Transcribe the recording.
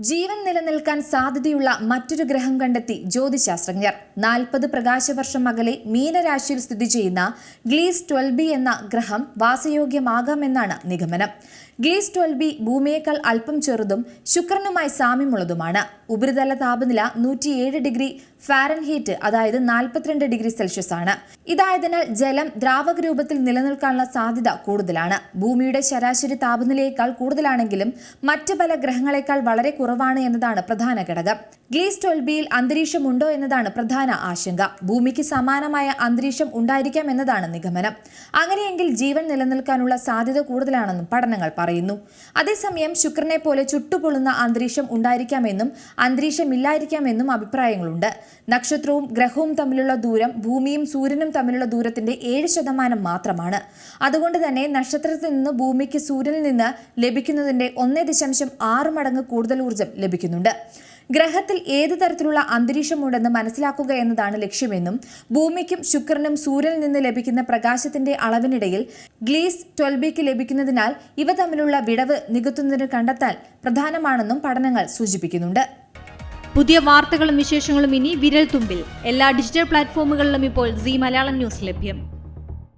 ജീവൻ നിലനിൽക്കാൻ സാധ്യതയുള്ള മറ്റൊരു ഗ്രഹം കണ്ടെത്തി ജ്യോതിശാസ്ത്രജ്ഞർ. നാൽപ്പത് പ്രകാശവർഷം അകലെ മീനരാശിയിൽ സ്ഥിതി ചെയ്യുന്ന ഗ്ലീസ് ട്വൽവ് ബി എന്ന ഗ്രഹം വാസയോഗ്യമാകാമെന്നാണ് നിഗമനം. ഗ്ലീസ് ട്വൽവ് ബി ഭൂമിയേക്കാൾ അല്പം ചെറുതും ശുക്രനുമായി സാമ്യമുള്ളതുമാണ്. ഉപരിതല താപനില നൂറ്റിയേഴ് ഡിഗ്രി ഫാരൻഹീറ്റ് അതായത് നാൽപ്പത്തിരണ്ട് ഡിഗ്രി സെൽഷ്യസ് ആണ്. ഇതായതിനാൽ ജലം ദ്രാവക രൂപത്തിൽ നിലനിൽക്കാനുള്ള സാധ്യത കൂടുതലാണ്. ഭൂമിയുടെ ശരാശരി താപനിലയേക്കാൾ കൂടുതലാണെങ്കിലും മറ്റ് പല ഗ്രഹങ്ങളെക്കാൾ വളരെ കുറവാണ് എന്നതാണ് പ്രധാന ഘടകം. ഗ്ലീസ് ട്വൽബിയിൽ അന്തരീക്ഷമുണ്ടോ എന്നതാണ് പ്രധാന ആശങ്ക. ഭൂമിക്ക് സമാനമായ അന്തരീക്ഷം ഉണ്ടായിരിക്കാം എന്നതാണ് നിഗമനം. അങ്ങനെയെങ്കിൽ ജീവൻ നിലനിൽക്കാനുള്ള സാധ്യത കൂടുതലാണെന്നും പഠനങ്ങൾ പറയുന്നു. അതേസമയം ശുക്രനെ പോലെ ചുട്ടുപൊള്ളുന്ന അന്തരീക്ഷം ഉണ്ടായിരിക്കാമെന്നും അന്തരീക്ഷമില്ലായിരിക്കാമെന്നും അഭിപ്രായങ്ങളുണ്ട്. നക്ഷത്രവും ഗ്രഹവും തമ്മിലുള്ള ദൂരം ഭൂമിയും സൂര്യനും തമ്മിലുള്ള ദൂരത്തിന്റെ ഏഴ് ശതമാനം മാത്രമാണ്. അതുകൊണ്ട് തന്നെ നക്ഷത്രത്തിൽ നിന്ന് ഭൂമിക്ക് സൂര്യനിൽ നിന്ന് ലഭിക്കുന്നതിന്റെ ഒന്നേ ദശാംശം ആറ് മടങ്ങ് കൂടുതൽ ഊർജം ലഭിക്കുന്നുണ്ട്. ഗ്രഹത്തിൽ ഏത് തരത്തിലുള്ള അന്തരീക്ഷമുണ്ടെന്ന് മനസ്സിലാക്കുക എന്നതാണ് ലക്ഷ്യമെന്നും ഭൂമിക്കും ശുക്രനും സൂര്യനിൽ നിന്ന് ലഭിക്കുന്ന പ്രകാശത്തിന്റെ അളവിനിടയിൽ ഗ്ലീസ് ട്വൽബിക്ക് ലഭിക്കുന്നതിനാൽ ഇവ തമ്മിലുള്ള വിടവ് നികത്തുന്നതിന് കണ്ടെത്താൻ പ്രധാനമാണെന്നും പഠനങ്ങൾ സൂചിപ്പിക്കുന്നുണ്ട്. പുതിയ വാർത്തകളും വിശേഷങ്ങളും ഇനി വിരൽ തുമ്പിൽ എല്ലാ ഡിജിറ്റൽ പ്ലാറ്റ്ഫോമുകളിലും ഇപ്പോൾ സി മലയാളം ന്യൂസ് ലഭ്യം.